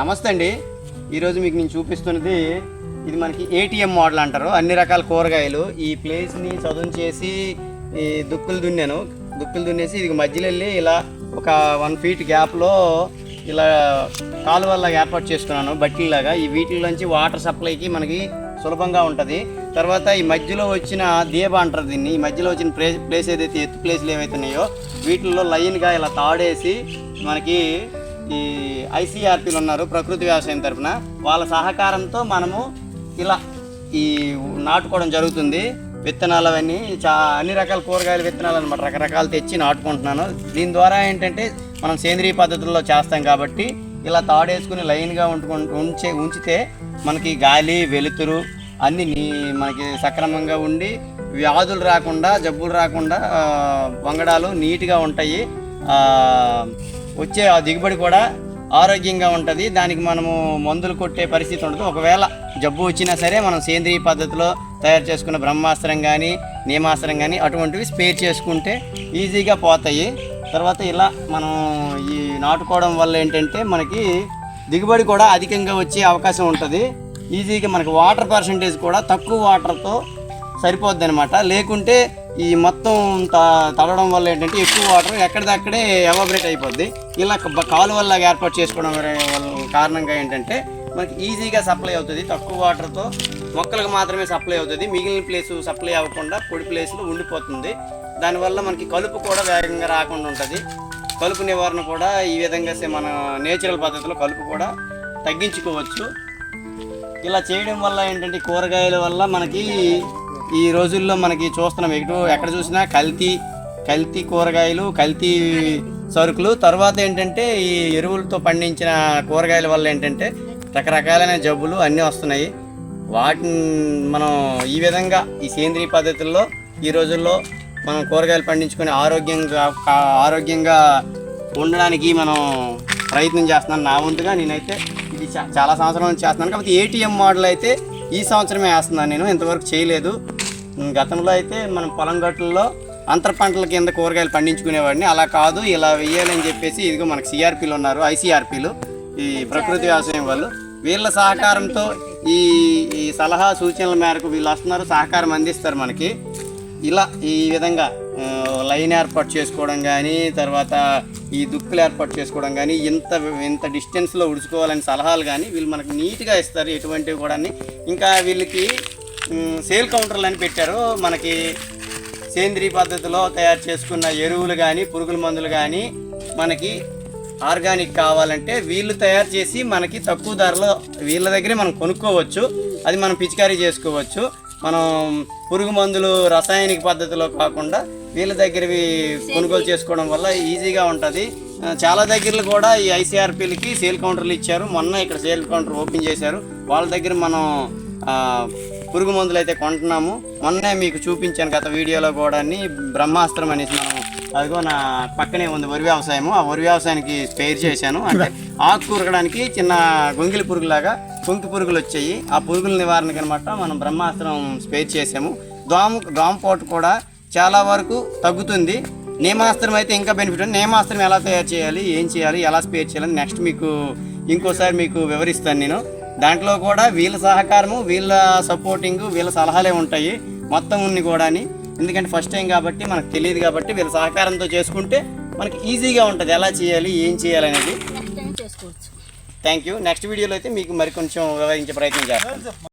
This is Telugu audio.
నమస్తే అండి. ఈరోజు మీకు నేను చూపిస్తున్నది ఇది మనకి ఏటీఎం మోడల్ అంటారు. అన్ని రకాల కూరగాయలు ఈ ప్లేస్ని చదును చేసి ఈ దుక్కులు దున్నాను. దుక్కులు దున్నేసి ఇది మధ్యలో వెళ్ళి ఇలా ఒక వన్ ఫీట్ గ్యాప్లో ఇలా కాలువల్లా ఏర్పాటు చేసుకున్నాను బట్టీలాగా ఈ వీటిలోంచి వాటర్ సప్లైకి మనకి సులభంగా ఉంటుంది. తర్వాత ఈ మధ్యలో వచ్చిన దీప అంటారు దీన్ని. ఈ మధ్యలో వచ్చిన ప్లేస్ ప్లేస్ ఏదైతే ఎత్తు ప్లేస్లు ఏవైతే ఉన్నాయో వీటిల్లో లైన్గా ఇలా తాడేసి మనకి ఈ ఐసీఆర్పీలు ఉన్నారు ప్రకృతి వ్యవసాయం తరపున. వాళ్ళ సహకారంతో మనము ఇలా ఈ నాటుకోవడం జరుగుతుంది. విత్తనాలు అవన్నీ చా అన్ని రకాల కూరగాయల విత్తనాలు అనమాట రకరకాలు తెచ్చి నాటుకుంటున్నాను. దీని ద్వారా ఏంటంటే మనం సేంద్రియ పద్ధతుల్లో చేస్తాం కాబట్టి ఇలా తాడేసుకుని లైన్గా ఉంటుకు ఉంచే ఉంచితే మనకి గాలి వెలుతురు అన్ని నీ మనకి సక్రమంగా ఉండి వ్యాధులు రాకుండా జబ్బులు రాకుండా వంగడాలు నీట్గా ఉంటాయి. వచ్చే ఆ దిగుబడి కూడా ఆరోగ్యంగా ఉంటుంది. దానికి మనము మందులు కొట్టే పరిస్థితి ఉండదు. ఒకవేళ జబ్బు వచ్చినా సరే మనం సేంద్రియ పద్ధతిలో తయారు చేసుకున్న బ్రహ్మాస్త్రం కానీ నియమాస్త్రం కానీ అటువంటివి స్పేర్ చేసుకుంటే ఈజీగా పోతాయి. తర్వాత ఇలా మనం ఈ నాటుకోవడం వల్ల ఏంటంటే మనకి దిగుబడి కూడా అధికంగా వచ్చే అవకాశం ఉంటుంది. ఈజీగా మనకి వాటర్ పర్సంటేజ్ కూడా తక్కువ వాటర్తో సరిపోద్ది అనమాట లేకుంటే ఈ మొత్తం త- తడవడం వల్ల ఏంటంటే ఎక్కువ వాటర్ ఎక్కడిదక్కడే ఎవాబరేట్ అయిపోద్ది. ఇలా క- కాలువల్లా ఏర్పాటు చేసుకోవడం వల్ల- కారణంగా ఏంటంటే మనకి ఈజీగా సప్లై అవుతుంది. తక్కువ వాటర్తో మొక్కలకు మాత్రమే సప్లై అవుతుంది. మిగిలిన ప్లేస్ సప్లై అవ్వకుండా పొడి ప్లేస్లో ఉండిపోతుంది. దానివల్ల మనకి కలుపు కూడా వేగంగా రాకుండా ఉంటుంది. కలుపు నివారణ కూడా ఈ విధంగా మన నేచురల్ పద్ధతిలో కలుపు కూడా తగ్గించుకోవచ్చు. ఇలా చేయడం వల్ల ఏంటంటే కూరగాయల వల్ల మనకి ఈ రోజుల్లో మనకి చూస్తున్నాం ఎటు ఎక్కడ చూసినా కల్తీ కల్తీ కూరగాయలు కల్తీ సరుకులు. తర్వాత ఏంటంటే ఈ ఎరువులతో పండించిన కూరగాయల వల్ల ఏంటంటే రకరకాలైన జబ్బులు అన్నీ వస్తున్నాయి. వాటిని మనం ఈ విధంగా ఈ సేంద్రియ పద్ధతుల్లో ఈ రోజుల్లో మనం కూరగాయలు పండించుకొని ఆరోగ్యంగా ఆరోగ్యంగా ఉండడానికి మనం ప్రయత్నం చేస్తున్నాను నా వంతుగా. నేనైతే ఇది చా- చాలా సంవత్సరం నుంచి చేస్తున్నాను. కాబట్టి ఏటీఎం మోడల్ అయితే ఈ సంవత్సరమే వేస్తున్నాను నేను. ఇంతవరకు చేయలేదు. గతంలో అయితే మనం పొలం గట్టుల్లో అంతర పంటల కింద కూరగాయలు పండించుకునేవాడిని. అలా కాదు ఇలా వెయ్యాలని చెప్పేసి ఇదిగో మనకు సిఆర్పీలు ఉన్నారు ఐసీఆర్పీలు ఈ ప్రకృతి వ్యవసాయం వాళ్ళు. వీళ్ళ సహకారంతో ఈ ఈ సలహా సూచనల మేరకు వీళ్ళు వస్తున్నారు సహకారం అందిస్తారు మనకి. ఇలా ఈ విధంగా లైన్ ఏర్పాటు చేసుకోవడం కానీ తర్వాత ఈ దుక్కులు ఏర్పాటు చేసుకోవడం కానీ ఇంత ఇంత డిస్టెన్స్లో ఉడుచుకోవాలని సలహాలు కానీ వీళ్ళు మనకు నీట్గా ఇస్తారు. ఎటువంటివి కూడా ఇంకా వీళ్ళకి సేల్ కౌంటర్లు అని పెట్టారు. మనకి సేంద్రియ పద్ధతిలో తయారు చేసుకున్న ఎరువులు కానీ పురుగుల మందులు కానీ మనకి ఆర్గానిక్ కావాలంటే వీళ్ళు తయారు చేసి మనకి తక్కువ ధరలో వీళ్ళ దగ్గరే మనం కొనుక్కోవచ్చు. అది మనం పిచికారీ చేసుకోవచ్చు. మనం పురుగు మందులు రసాయనిక పద్ధతిలో కాకుండా వీళ్ళ దగ్గరవి కొనుగోలు చేసుకోవడం వల్ల ఈజీగా ఉంటుంది. చాలా దగ్గరలో కూడా ఈ ఐసీఆర్పీలకి సేల్ కౌంటర్లు ఇచ్చారు. మొన్న ఇక్కడ సేల్ కౌంటర్ ఓపెన్ చేశారు. వాళ్ళ దగ్గర మనం పురుగు మందులు అయితే కొంటున్నాము. మొన్నే మీకు చూపించాను గత వీడియోలో కూడా బ్రహ్మాస్త్రం అనేసి మనం అదిగో నా పక్కనే ఉంది వరి వ్యవసాయము. ఆ వరి వ్యవసాయానికి స్పేర్ చేశాను. అంటే ఆకు కూరగడానికి చిన్న గొంగిలి పురుగులాగా కుంకి పురుగులు వచ్చాయి. ఆ పురుగుల నివారణకి అనమాట మనం బ్రహ్మాస్త్రం స్పేర్ చేసాము దోమ దోమపోటు కూడా చాలా వరకు తగ్గుతుంది. నేమాస్త్రం అయితే ఇంకా బెనిఫిట్ ఉంది. నేమాస్త్రం ఎలా తయారు చేయాలి ఏం చేయాలి ఎలా స్పేర్ చేయాలి నెక్స్ట్ మీకు ఇంకోసారి మీకు వివరిస్తాను నేను. దాంట్లో కూడా వీళ్ళ సహకారము వీళ్ళ సపోర్టింగ్ వీళ్ళ సలహాలే ఉంటాయి మొత్తం ఉన్ని కూడాని. ఎందుకంటే ఫస్ట్ టైం కాబట్టి మనకు తెలియదు కాబట్టి వీళ్ళ సహకారంతో చేసుకుంటే మనకి ఈజీగా ఉంటుంది. ఎలా చేయాలి ఏం చేయాలి అనేది. థ్యాంక్ యూ నెక్స్ట్ వీడియోలో అయితే మీకు మరి కొంచెం వివరించే ప్రయత్నం చేస్తాను